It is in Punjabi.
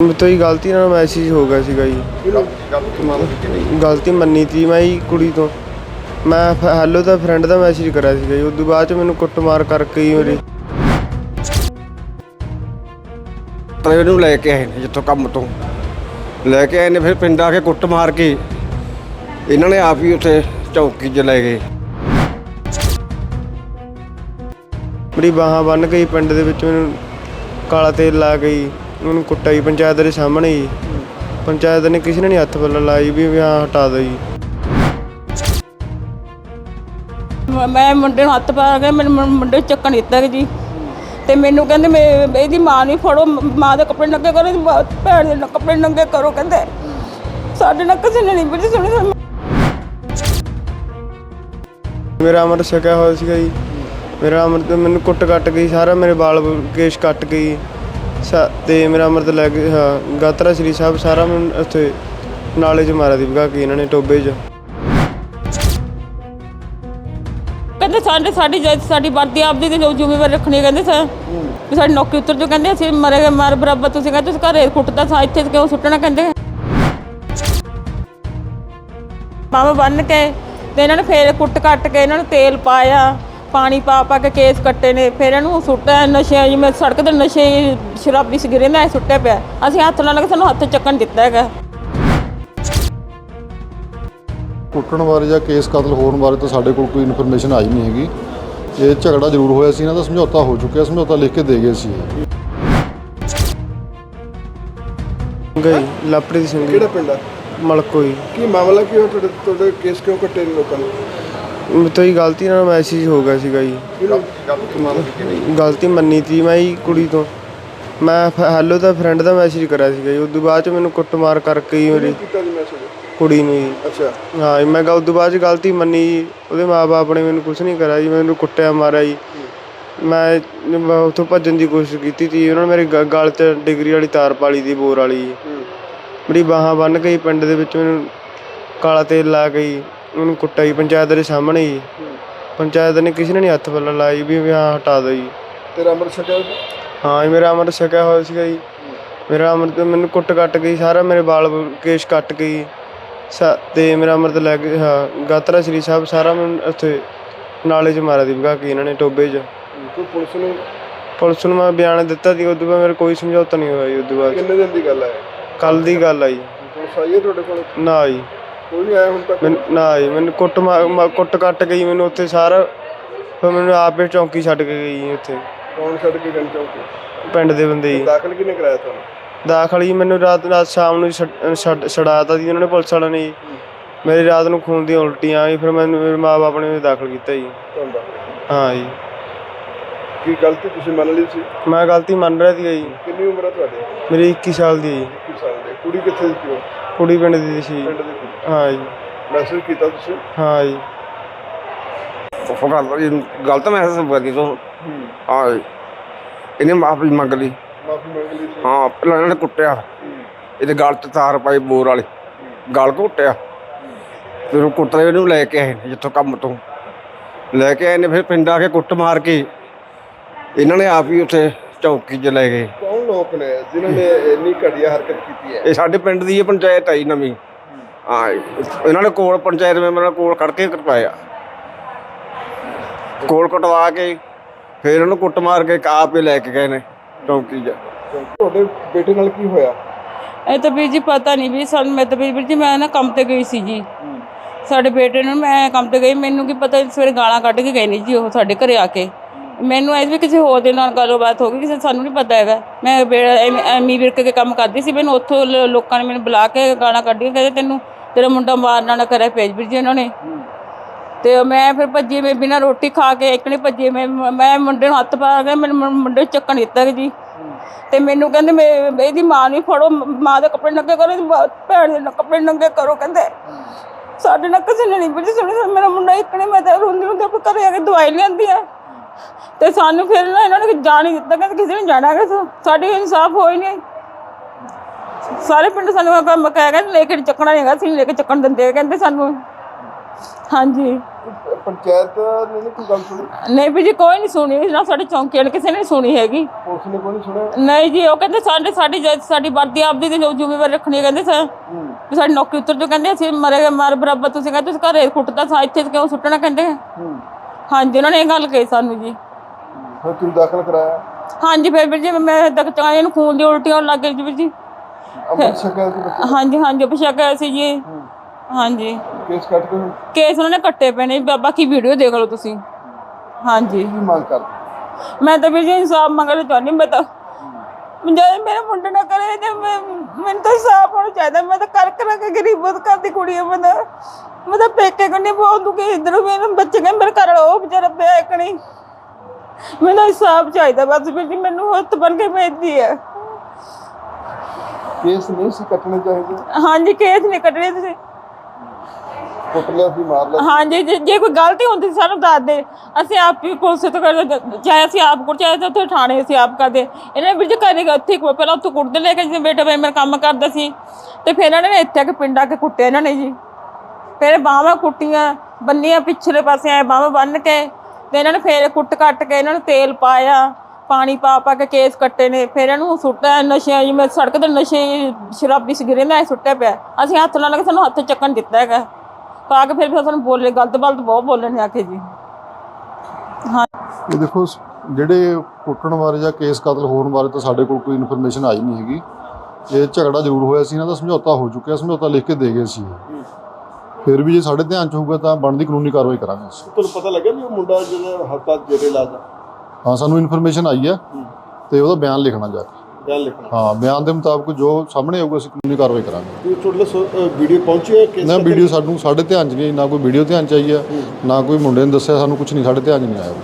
ਮੇਰੇ ਤੋਂ ਹੀ ਗਲਤੀ ਨਾਲ ਮੈਸੇਜ ਹੋ ਗਿਆ ਸੀਗਾ ਜੀ। ਗਲਤੀ ਮੰਨੀ ਤੀ ਮੈਂ ਜੀ ਕੁੜੀ ਤੋਂ। ਮੈਂ ਹੈਲੋ ਦਾ ਫਰੈਂਡ ਦਾ ਮੈਸੇਜ ਕਰਿਆ ਸੀਗਾ ਜੀ ਉਦੋਂ ਬਾਅਦ ਚ ਮੈਨੂੰ ਕੁੱਟਮਾਰ ਕਰਕੇ ਹੀ ਮੇਰੀ ਟ੍ਰੇਨ ਨੂੰ ਲੈ ਕੇ ਆਏ ਨੇ ਜਿੱਥੋਂ ਕੰਮ ਤੋਂ। ਲੈ ਕੇ ਆਏ ਨੇ ਫਿਰ ਪਿੰਡ ਆ ਕੇ ਕੁੱਟ ਮਾਰ ਕੇ। ਇਹਨਾਂ ਨੇ ਆਪ ਹੀ ਉੱਥੇ ਚੌਕੀ 'ਚ ਲੈ ਗਏ। ਮੇਰੀ ਬਾਹਾਂ ਬੰਨ ਗਈ ਪਿੰਡ ਦੇ ਵਿੱਚ ਮੈਨੂੰ ਕਾਲਾ ਤੇਲ ਲਾ ਗਈ ਮੈਨੂੰ ਕੁੱਟਿਆ ਜੀ ਪੰਚਾਇਤ ਦੇ ਸਾਹਮਣੇ ਜੀ ਪੰਚਾਇਤ ਨੇ ਕਿਸੇ ਨੇ ਨਹੀਂ ਹੱਥ ਪੱਲਾ ਲਾਈ ਵੀ ਵੀ ਹਾਂ ਹਟਾ ਦਿਓ ਜੀ। ਮ- ਮੈਂ ਮੁੰਡੇ ਨੂੰ ਹੱਥ ਪਾ ਕੇ ਮੈਨੂੰ ਮੁੰ- ਮੁੰਡੇ ਨੂੰ ਚੱਕਣ ਦਿੱਤਾ ਜੀ। ਤੇ ਮੈਨੂੰ ਕਹਿੰਦੇ ਮੈਂ ਇਹਦੀ ਮਾਂ ਨਹੀਂ ਫੜੋ ਮ- ਮਾਂ ਦੇ ਕੱਪੜੇ ਨੰਗੇ ਕਰੋ ਇਹਦੀ ਮਾਂ- ਭੈਣ ਦੇ ਨ- ਕੱਪੜੇ ਨੰਗੇ ਕਰੋ ਕਹਿੰਦੇ। ਸਾਡੇ ਨਾਲ ਕਿਸੇ ਨੇ ਨਹੀਂ ਬੜੀ ਸੁਣੀ ਸਾਨੂੰ ਮੇਰਾ ਅਮਰ ਛਕਿਆ ਹੋਇਆ ਸੀਗਾ ਜੀ। ਮੇਰਾ ਅਮਰਤ ਮੈਨੂੰ ਕੁੱਟ ਕੱਟ ਗਈ ਸਾਰਾ ਮੇਰੇ ਵਾਲ ਕੇਸ਼ ਕੱਟ ਗਈ ਸਾ- ਤੇ ਮੇਰਾ ਅਮਰਤ ਲੈ ਕੇ ਹਾਂ, ਗਾਤਰਾ ਸ੍ਰੀ ਸਾਹਿਬ ਸਾਰਾ ਮੈਨੂੰ ਉੱਥੇ ਨਾਲੇ 'ਚ ਮਾਰਿਆ ਦੀ ਭਗਾ ਕੇ ਇਹਨਾਂ ਨੇ ਟੋਬੇ 'ਚ। ਕਹਿੰਦੇ ਸਾਡੇ ਸਾਡੀ ਜਾਇ ਸਾਡੀ ਵਰਦੀ ਆਪਦੀ ਤੇ ਜੋ ਜ਼ਿੰਮੇਵਾਰੀ ਰੱਖਣੀ ਕਹਿੰਦੇ ਸਰ। ਵੀ ਸਾਡੀ ਨੌਕਰੀ ਉਤਰ ਜੋ ਕਹਿੰਦੇ ਅਸੀਂ ਮਰੇ ਮਰ ਬਰਾਬਰ ਤੁਸੀਂ ਕਹਿੰਦੇ ਤੁਸੀਂ ਘਰੇ ਕੁੱਟਦਾ ਸਾ ਇੱਥੇ ਕਿਉਂ ਸੁੱਟਣਾ, ਕਹਿੰਦੇ। ਮਾਮਾ ਬੰਨ ਕੇ ਤੇ ਇਹਨਾਂ ਨੇ ਫੇਰ ਕੁੱਟ ਕੱਟ ਕੇ ਇਹਨਾਂ ਨੂੰ ਤੇਲ ਪਾਇਆ। ਪਾਣੀ ਪਾ ਪਾ ਕੇ ਕੇਸ ਕੱਟੇ ਨੇ ਫਿਰ ਇਹਨੂੰ ਸੁੱਟਿਆ ਨਸ਼ੇ ਜਿਵੇਂ ਸੜਕ ਤੇ ਨਸ਼ੇ ਸ਼ਰਾਬੀ ਸਿਗਰੇ ਨਾਲ ਸੁੱਟਿਆ ਪਿਆ। ਅਸੀਂ ਹੱਥ ਲਾ ਲਾ ਕੇ ਸਾਨੂੰ ਹੱਥ ਚੱਕਣ ਦਿੱਤਾ ਹੈਗਾ। ਕੁੱਟਣ ਬਾਰੇ ਜਾਂ ਕੇਸ ਕਤਲ ਹੋਣ ਬਾਰੇ ਤਾਂ ਸਾਡੇ ਕੋਲ ਕੋਈ ਇਨਫੋਰਮੇਸ਼ਨ ਆਈ ਨਹੀਂ ਹੈਗੀ। ਇਹ ਝਗੜਾ ਜ਼ਰੂਰ ਹੋਇਆ ਸੀ ਇਹਨਾਂ ਦਾ ਸਮਝੌਤਾ ਹੋ ਚੁੱਕਿਆ ਸਮਝੌਤਾ ਲਿਖ ਕੇ ਦੇ ਗਏ ਸੀ। ਗਈ ਲਾਪੜੀ ਸਿੰਘ ਕਿਹੜਾ ਪਿੰਡ ਆ? ਮਲਕੋ ਜੀ ਕੀ ਮਾਮਲਾ ਕੀ ਹੋਇਆ? ਤੁਹਾਡੇ ਤੁਹਾਡੇ ਕੇਸ ਕਿਉਂ ਕੱਟੇ ਨੇ ਲੋਕਾਂ ਨੇ? ਮੇਰੇ ਤੋਂ ਹੀ ਗਲਤੀ ਨਾਲ ਮੈਸੇਜ ਹੋ ਗਿਆ ਸੀਗਾ ਜੀ। ਗਲਤੀ ਮੰਨੀ ਤੀ ਮੈਂ ਜੀ ਕੁੜੀ ਤੋਂ। ਮੈਂ ਹੈਲੋ ਦਾ ਫਰੈਂਡ ਦਾ ਮੈਸੇਜ ਕਰਿਆ ਸੀਗਾ ਜੀ ਉਦੋਂ ਬਾਅਦ ਚ ਮੈਨੂੰ ਕੁੱਟਮਾਰ ਕਰਕੇ ਹੀ ਮੇਰੀ ਕੁੜੀ ਨੂੰ ਜੀ। ਅੱਛਾ। ਹਾਂ ਜੀ, ਮੈਂ ਕਿਹਾ ਉਦੋਂ ਬਾਅਦ ਚ ਗਲਤੀ ਮੰਨੀ ਜੀ। ਉਹਦੇ ਮਾਪੇ ਨੇ ਮੈਨੂੰ ਕੁਝ ਨਹੀਂ ਕਰਿਆ ਜੀ ਮੈਨੂੰ ਕੁੱਟਿਆ ਮਾਰਿਆ ਜੀ। ਮੈਂ ਮੈਂ ਉੱਥੋਂ ਭੱਜਣ ਦੀ ਕੋਸ਼ਿਸ਼ ਕੀਤੀ ਸੀ ਉਹਨਾਂ ਨੇ ਮੇਰੇ ਗ- ਗਲ 'ਚ ਡਿਗਰੀ ਵਾਲੀ ਤਾਰ ਪਾਲੀ ਦੀ ਬੋਰ ਵਾਲੀ ਜੀ। ਮੇਰੀ ਬਾਹਾਂ ਬੰਨ ਗਈ ਪਿੰਡ ਦੇ ਵਿੱਚ ਮੈਨੂੰ ਕਾਲਾ ਤੇਲ ਲਾ ਗਈ ਉਹਨੂੰ ਕੁੱਟਿਆ ਜੀ ਪੰਚਾਇਤ ਦੇ ਸਾਹਮਣੇ ਜੀ ਪੰਚਾਇਤ ਨੇ ਕਿਸੇ ਨੇ ਨਹੀਂ ਹੱਥ ਪੱਲਾ ਲਾਈ ਵੀ ਵੀ ਹਾਂ ਹਟਾ ਦਿਓ ਜੀ। ਤੇਰਾ ਅੰਮ੍ਰਿਤ ਛਕਿਆ ਹਾਂ ਜੀ ਮੇਰਾ ਅਮਰ ਛਕਿਆ ਹੋਇਆ ਸੀਗਾ ਜੀ। ਮੇਰਾ ਅਮਰਤ ਮੈਨੂੰ ਕੁੱਟ ਕੱਟ ਗਈ ਸਾਰਾ ਮੇਰੇ ਵਾਲ ਕੇਸ਼ ਕੱਟ ਗਈ ਤੇ ਮੇਰਾ ਅਮਰਤ ਲੈ ਕੇ ਹਾਂ ਗਾਤਰਾ ਸ੍ਰੀ ਸਾਹਿਬ ਸਾਰਾ ਮੈਨੂੰ ਉੱਥੇ ਨਾਲੇ 'ਚ ਮਾਰਿਆ ਦੀ ਭਗਾ ਕੇ ਇਹਨਾਂ ਨੇ ਟੋਬੇ 'ਚ। ਕੋਈ ਪੁਲਿਸ ਨੂੰ? ਪੁਲਿਸ ਨੂੰ ਮੈਂ ਬਿਆਨ ਦਿੱਤਾ ਸੀ ਉਦੋਂ ਬਾਅਦ ਮੇਰੇ ਕੋਈ ਸਮਝੌਤਾ ਨਹੀਂ ਹੋਇਆ ਜੀ ਉਦੋਂ ਬਾਅਦ। ਕਿੰਨੇ ਦਿਨ ਦੀ ਗੱਲ ਹੈ? ਕੱਲ ਦੀ ਗੱਲ ਆ ਜੀ। ਪੁਲਿਸ ਆਈ ਹੈ ਤੁਹਾਡੇ ਕੋਲ? ਨਾ ਜੀ। ਕੋਈ ਨਹੀਂ ਆਇਆ ਹੁਣ ਤੱਕ। ਮੈਨੂੰ ਨਾ ਜੀ ਮੈਨੂੰ ਕੁੱਟ ਮਾ- ਮਾ- ਕੁੱਟ ਕੱਟ ਗਈ ਮੈਨੂੰ ਉੱਥੇ ਸਾਰਾ ਫਿਰ ਮੈਨੂੰ ਆਪੇ ਚੌਂਕੀ ਛੱਡ ਕੇ ਗਈ ਜੀ ਉੱਥੇ। ਕੌਣ ਛੱਡ ਕੇ ਗਨ ਚੌਂਕੀ? ਪਿੰਡ ਦੇ ਬੰਦੇ ਜੀ। ਦਾਖਲ ਕਿਹਨੇ ਕਰਾਇਆ ਤੁਹਾਨੂੰ? ਦਾਖਲ ਜੀ ਮੈਨੂੰ ਰਾਤ ਰਾਤ ਸ਼ਾਮ ਨੂੰ ਛੱਡ- ਛੱਡ ਛੜਾਤਾ ਸੀ ਉਹਨਾਂ ਨੇ ਪੁਲਿਸ ਵਾਲਿਆਂ ਨੇ ਜੀ। ਮੇਰੀ ਰਾਤ ਨੂੰ ਖੂਨ ਦੀਆਂ ਉਲਟੀਆਂ ਆਈ ਫਿਰ ਮੈਨੂੰ ਮੇਰੇ ਮਾਪੇ ਨੇ ਦਾਖਲ ਕੀਤਾ ਜੀ। ਤੁਹਾਨੂੰ ਦਾਖਲ? ਹਾਂ ਜੀ। ਕੀ ਗਲਤੀ ਤੁਸੀਂ ਮੰਨ ਲਈ ਸੀ? ਮੈਂ ਗਲਤੀ ਮੰਨ ਰਿਹਾ ਸੀ ਜੀ। ਕਿੰਨੀ ਉਮਰ ਹੈ ਤੁਹਾਡੀ? ਮੇਰੀ 21 ਸਾਲ ਦੀ ਹੈ ਜੀ। ਕਿਸ ਸਾਲ ਦੇ। ਕੁੜੀ ਕਿੱਥੇ ਦੀ ਕਿਉਂ ਕੁੜੀ ਪਿੰਡ ਦੀ ਸੀ। ਪਿੰਡ ਦੀ ਕੁੜੀ। ਹਾਂ ਜੀ। ਮੈਸੇਜ ਕੀਤਾ ਤੁਸੀਂ? ਹਾਂ ਜੀ। ਉਹ ਗੱਲ ਗਲਤ ਮੈਸੇਜ ਬਗੀ ਤੋਂ ਹਾਂ। ਜੀ। ਇਹਨੇ ਮਾਫੀ ਮੰਗ ਲਈ। ਮਾਫੀ ਮੰਗ ਲਈ ਹਾਂ ਪਹਿਲਾਂ ਇਹਨਾਂ ਨੇ ਕੁੱਟਿਆ। ਇਹਦੇ ਗਲ 'ਚ ਤਾਰ ਪਾਈ ਬੋਰ ਵਾਲੀ। ਗਲ ਘੁੱਟਿਆ। ਫਿਰ ਉਹ ਕੁੱਟਦੇ ਨੂੰ ਲੈ ਕੇ ਆਏ ਨੇ ਜਿੱਥੋਂ ਕੰਮ ਤੋਂ। ਲੈ ਕੇ ਆਏ ਨੇ ਫਿਰ ਪਿੰਡ ਆ ਕੇ ਕੁੱਟ ਮਾਰ ਕੇ ਇਹਨਾਂ ਨੇ ਆਪ ਹੀ ਉੱਥੇ ਚੌਕੀ 'ਚ ਲੈ ਗਏ। ਕੌਣ ਲੋਕ ਨੇ ਜਿਨ੍ਹਾਂ ਨੇ ਇੰਨੀ ਘਟੀਆ ਹਰਕਤ ਕੀਤੀ ਹੈ? ਇਹ ਸਾਡੇ ਪਿੰਡ ਦੀ ਇਹ ਪੰਚਾਇਤ ਆਈ ਨਵੀਂ। ਹਾਂ। ਇਹਨਾਂ ਨੇ ਕੋਲ ਪੰਚਾਇਤ ਮੈਂਬਰਾਂ ਕੋਲ ਖੜ ਕੇ ਕਰਵਾਇਆ ਕੋਲ ਕਟਵਾ ਕੇ ਫਿਰ ਇਹਨੂੰ ਕੁੱਟ ਮਾਰ ਕੇ ਹੀ ਲੈ ਕੇ ਗਏ ਨੇ ਚੌਂਕੀ 'ਚ। ਤੁਹਾਡੇ ਬੇਟੇ ਨਾਲ ਕੀ ਹੋਇਆ? ਇਹ ਤਾਂ ਵੀਰ ਜੀ ਪਤਾ ਨਹੀਂ ਵੀ ਸਾਨੂੰ ਮੈਂ ਤਾਂ ਵੀਰ ਜੀ ਮੈਂ ਨਾ ਕੰਮ ਤੇ ਗਈ ਸੀ ਜੀ। ਸਾਡੇ ਬੇਟੇ ਨੂੰ ਮੈਂ ਕੰਮ ਤੇ ਗਈ ਮੈਨੂੰ ਕੀ ਪਤਾ ਸਵੇਰੇ ਗਾਲਾਂ ਕੱਢ ਕੇ ਗਏ ਨੇ ਜੀ ਉਹ ਸਾਡੇ ਘਰੇ ਆ ਕੇ। ਮੈਨੂੰ ਐਸ ਵੀ ਕਿਸੇ ਹੋਰ ਦੇ ਨਾਲ ਗੱਲਬਾਤ ਹੋ ਗਈ, ਕਿਸੇ ਸਾਨੂੰ ਨਹੀਂ ਪਤਾ ਹੈਗਾ। ਮੈਂ ਐਮੀ ਵਿਰਕ ਕੇ ਕੰਮ ਕਰਦੀ ਸੀ, ਮੈਨੂੰ ਉੱਥੋਂ ਲ- ਲੋਕਾਂ ਨੇ ਮੈਨੂੰ ਬੁਲਾ ਕੇ ਗਾਲਾਂ ਕੱਢੀਆਂ, ਕਹਿੰਦੇ ਤੈਨੂੰ, ਤੇਰਾ ਮੁੰਡਾ ਮਾਰਨਾ ਨਾ ਕਰਿਆ ਭੇਜ ਵੀਰ ਜੀ ਉਹਨਾਂ ਨੇ। ਤੇ ਮੈਂ ਫਿਰ ਭੱਜੀ ਮੈਂ ਬਿਨਾਂ ਰੋਟੀ ਖਾ ਕੇ ਇੱਕ ਨੇ ਭੱਜੀ, ਮੈਂ ਮੈਂ ਮੁੰਡੇ ਨੂੰ ਹੱਥ ਪਾ ਕੇ ਮੈਨੂੰ ਮੁੰ- ਮੁੰਡੇ ਨੂੰ ਚੱਕਣ ਦਿੱਤਾ ਜੀ। ਤੇ ਮੈਨੂੰ ਕਹਿੰਦੇ ਮੈਂ ਇਹਦੀ ਮਾਂ ਨੂੰ ਫੜੋ, ਮ- ਮਾਂ ਦੇ ਕੱਪੜੇ ਨੰਗੇ ਕਰੋ, ਇਹਦੀ ਮਾਂ- ਭੈਣ ਦੇ ਨ- ਕੱਪੜੇ ਨੰਗੇ ਕਰੋ ਕਹਿੰਦੇ। ਸਾਡੇ ਨਾਲ ਕਿਸੇ ਨੇ ਨਹੀਂ ਬੜੀ ਸੁਣੀ ਮੇਰਾ ਮੁੰਡਾ ਇੱਕ ਨੇ ਮੈਂ ਤਾਂ ਰੋਂਦੀ ਰੋਂਦੀ ਆਪਣੇ ਘਰੇ ਆ ਕੇ ਦਵਾਈ ਲਿਆਂਦੀ ਆ। ਤੇ ਸਾਨੂੰ ਫਿਰ ਨਾ ਇਹਨਾਂ ਨੇ ਜਾਣ ਹੀ ਦਿੱਤਾ ਕਹਿੰਦੇ ਕਿਸੇ ਨੇ ਜਾਣਾ ਕਿ ਸਾਡੇ ਇਨਸਾਫ ਹੋਈ ਨਹੀਂ ਸਾਰੇ ਪਿੰਡ ਸਾਨੂੰ ਕੰਮ ਕਹਿ ਗਏ ਲੈ ਕੇ ਚੱਕਣਾ ਨਹੀਂ ਹੈਗਾ ਅਸੀਂ ਲੈ ਕੇ ਚੱਕਣ ਦਿੰਦੇ ਕਹਿੰਦੇ ਸਾਨੂੰ। ਹਾਂਜੀ। ਪੰਚਾਇਤ ਨੇ ਨੀ ਕੋਈ ਗੱਲ ਸੁਣੀ? ਨਹੀਂ ਵੀ ਜੀ ਕੋਈ ਨਹੀਂ ਸੁਣੀ ਨਾ ਸਾਡੇ ਚੌਂਕੀਆਂ ਨੇ ਕਿਸੇ ਨੇ ਸੁਣੀ ਹੈਗੀ। ਪੁਲਿਸ ਨੇ ਕੋਈ ਨਹੀਂ ਸੁਣਿਆ? ਨਹੀਂ ਜੀ ਉਹ ਕਹਿੰਦੇ ਸਾਡੇ ਸਾਡੀ ਜ- ਸਾਡੀ ਵਰਦੀ ਆਪਦੀ ਦੀ ਜ਼ਿੰਮੇਵਾਰੀ ਰੱਖਣੀ ਹੈ ਕਹਿੰਦੇ ਸਰ। ਵੀ ਸਾਡੀ ਨੌਕਰੀ ਉੱਤਰ ਜੋ ਕਹਿੰਦੇ ਅਸੀਂ ਮਰੇ ਮਰ ਬਰਾਬਰ ਤੁਸੀਂ ਕਹਿੰਦੇ ਤੁਸੀਂ ਘਰੇ ਕੁੱਟਦਾ ਸਾ ਇੱਥੇ ਕਿਉਂ ਸੁੱਟਣਾ ਕਹਿੰਦੇ। ਹੂੰ। ਹਾਂਜੀ ਉਹਨਾਂ ਨੇ ਇਹ ਗੱਲ ਕਹੀ ਸਾਨੂੰ ਜੀ। ਫਿਰ ਤੁਸੀਂ ਦਾਖਲ ਕਰਾਇਆ? ਹਾਂਜੀ ਫਿਰ ਵੀਰ ਜੀ ਮੈਂ ਚਾਹ ਇਹਨੂੰ ਖੂਨ ਦੀ ਉਲਟੀ ਹੋਣ ਲੱਗ ਗਈ ਜੀ ਵੀਰ ਜੀ। ਅੰਮ੍ਰਿਤ ਬੱਚੇ? ਹਾਂਜੀ ਹਾਂਜੀ ਪਿਛਾ ਗਿਆ ਸੀ ਜੀ। ਹਾਂਜੀ। ਕੇਸ ਕੱਟ ਕੇ ਹੁਣ? ਕੇਸ ਉਹਨਾਂ ਨੇ ਕੱਟੇ ਪਏ ਨੇ ਬਾ- ਬਾਕੀ ਵੀਡੀਓ ਦੇਖ ਲਓ ਤੁਸੀਂ। ਹਾਂਜੀ। ਕੀ ਮੰਗ ਕਰਦੇ? ਮੈਂ ਤਾਂ ਵੀਰ ਜੀ ਇਨਸਾਫ ਮੰਗਣਾ ਚਾਹੁੰਦੀ ਮੈਂ ਤਾਂ ਜੇ ਮੇਰੇ ਮੁੰਡੇ ਨਾ ਕਰੇ ਤੇ ਮੈਂ ਮੈਨੂੰ ਤਾਂ ਇਨਸਾਫ ਹੋਣਾ ਚਾਹੀਦਾ ਮੈਂ ਤਾਂ ਕਰ ਕਰ ਕੇ ਗਰੀਬਤ ਕਰਦੀ ਕੁੜੀ ਆ ਮੈਂ ਤਾਂ ਮੈਂ ਤਾਂ ਪੇਕੇ ਕੰਨੀ ਬਹੁਤ ਦੁਖੀ ਇਧਰ ਵੀ ਇਹਨਾਂ ਬੱਚੇ ਕਹਿੰਦੇ ਮੇਰੇ ਘਰ ਉਹ ਵਿਚਾਰਾ ਪਿਆ ਮੈਨੂੰ ਇਨਸਾਫ ਚਾਹੀਦਾ ਬਸ ਵੀਰ ਜੀ ਮੈਨੂੰ ਹੱਥ ਬਣ ਕੇ ਭੇਜਦੀ ਹੈ ਕੇਸ ਨਹੀਂ ਸੀ ਕੱਟਣੇ ਚਾਹੀਦੇ? ਹਾਂਜੀ ਕੇਸ ਨਹੀਂ ਕੱਟਣੇ ਤੁਸੀਂ ਕੁੱਟ ਲਿਆ ਸੀ ਮਾਰ ਲਿਆ ਹਾਂਜੀ ਜੇ ਜੇ ਕੋਈ ਗਲਤੀ ਹੁੰਦੀ ਸਾਨੂੰ ਦੱਸ ਦੇ। ਅਸੀਂ ਆਪ ਵੀ ਪੁਲਿਸ ਤੋਂ ਕਰਦੇ ਚਾਹੇ ਅਸੀਂ ਆਪ ਕੋਲ ਚਾਹੇ ਉੱਥੇ ਥਾਣੇ ਅਸੀਂ ਆਪ ਕਰਦੇ ਇਹਨਾਂ ਨੇ ਵੀਰ ਜੀ ਉੱਥੇ ਹੀ ਪਹਿਲਾਂ ਉੱਥੇ ਕੁੱਟਦੇ ਲੈ ਕੇ ਜਿਵੇਂ ਬੇਟਾ ਬਈ ਮੇਰਾ ਕੰਮ ਕਰਦਾ ਸੀ। ਤੇ ਫਿਰ ਇਹਨਾਂ ਨੇ ਇੱਥੇ ਆ ਕੇ ਪਿੰਡ ਆ ਕੇ ਕੁੱਟਿਆ ਇਹਨਾਂ ਨੇ ਜੀ। ਫਿਰ ਬਾਹਾਂ ਕੁੱਟੀਆਂ, ਬੰਨੀਆਂ ਪਿਛਲੇ ਪਾਸੇ ਆਏ ਬਾਹਾਂ ਬੰਨ ਕੇ ਤੇ ਇਹਨਾਂ ਨੇ ਫੇਰ ਕੁੱਟ ਕੱਟ ਕੇ ਇਹਨਾਂ ਨੂੰ ਤੇਲ ਪਾਇਆ, ਪਾਣੀ ਪਾ ਪਾ ਕੇ ਕੇਸ ਕੱਟੇ ਨੇ, ਫਿਰ ਇਹਨੂੰ ਸੁੱਟਿਆ ਨਸ਼ਿਆਂ ਜਿਵੇਂ ਸੜਕ ਤੇ ਨਸ਼ੇ ਸ਼ਰਾਬੀ ਸਿਗਰੇ ਨਾਲ ਸੁੱਟਿਆ ਪਿਆ। ਅਸੀਂ ਹੱਥ ਨਾਲ ਲੱਗੇ ਸਾਨੂੰ ਹੱਥ ਚੱਕਣ ਦਿੱਤਾ ਹੈਗਾ। ਪਾ ਕੇ ਫਿਰ ਫਿਰ ਸਾਨੂੰ ਬੋਲੇ, ਗਲਤ ਬਲਤ ਬਹੁਤ ਬੋਲਣ ਨੇ ਕੇ ਜੀ। ਹਾਂ। ਇਹ ਦੇਖੋ, ਜਿਹੜੇ ਕੁੱਟਣ ਬਾਰੇ ਜਾਂ ਕੇਸ ਕਤਲ ਹੋਣ ਬਾਰੇ ਤਾਂ ਸਾਡੇ ਕੋਲ ਕੋਈ ਇਨਫੋਰਮੇਸ਼ਨ ਆਈ ਨਹੀਂ ਹੈਗੀ। ਇਹ ਝਗੜਾ ਜ਼ਰੂਰ ਹੋਇਆ ਸੀ, ਇਹਨਾਂ ਦਾ ਸਮਝੌਤਾ ਹੋ ਚੁੱਕਿਆ, ਸਮਝੌਤਾ ਲਿਖ ਕੇ ਦੇ ਗਏ ਸੀ। ਫਿਰ ਵੀ ਜੇ ਸਾਡੇ ਧਿਆਨ ਚ ਹੋਊਗਾ ਤਾਂ ਬਣਦੀ ਕਾਨੂੰਨੀ ਕਾਰਵਾਈ ਕਰਾਂਗੇ ਅਸੀਂ। ਤੁਹਾਨੂੰ ਪਤਾ ਲੱਗਿਆ ਵੀ ਉਹ ਮੁੰਡਾ ਜਿਹੜਾ ਹੱਤਾ ਜੇਰੇ ਲਾਦਾ ਹਾਂ ਸਾਨੂੰ ਇਨਫੋਰਮੇਸ਼ਨ ਆਈ ਹੈ। ਤੇ ਉਹਦਾ ਬਿਆਨ ਲਿਖਣਾ ਜਾ ਕੇ। ਬਿਆਨ ਲਿਖਣਾ। ਹਾਂ ਬਿਆਨ ਦੇ ਮੁਤਾਬਕ ਜੋ ਸਾਹਮਣੇ ਆਊਗਾ ਅਸੀਂ ਕਾਨੂੰਨੀ ਕਾਰਵਾਈ ਕਰਾਂਗੇ। ਤੁਹਾਡੇ ਵੀਡੀਓ ਪਹੁੰਚੀ ਹੈ ਕੇਸ ਨਾ ਵੀਡੀਓ ਸਾਨੂੰ ਸਾਡੇ ਧਿਆਨ ਚ ਨਹੀਂ ਨਾ ਕੋਈ ਵੀਡੀਓ ਧਿਆਨ ਚ ਆਈ ਹੈ। ਨਾ ਕੋਈ ਮੁੰਡੇ ਨੇ ਦੱਸਿਆ ਸਾਨੂੰ ਕੁਝ ਨਹੀਂ ਸਾਡੇ ਧਿਆਨ ਚ ਨਹੀਂ ਆਇਆ।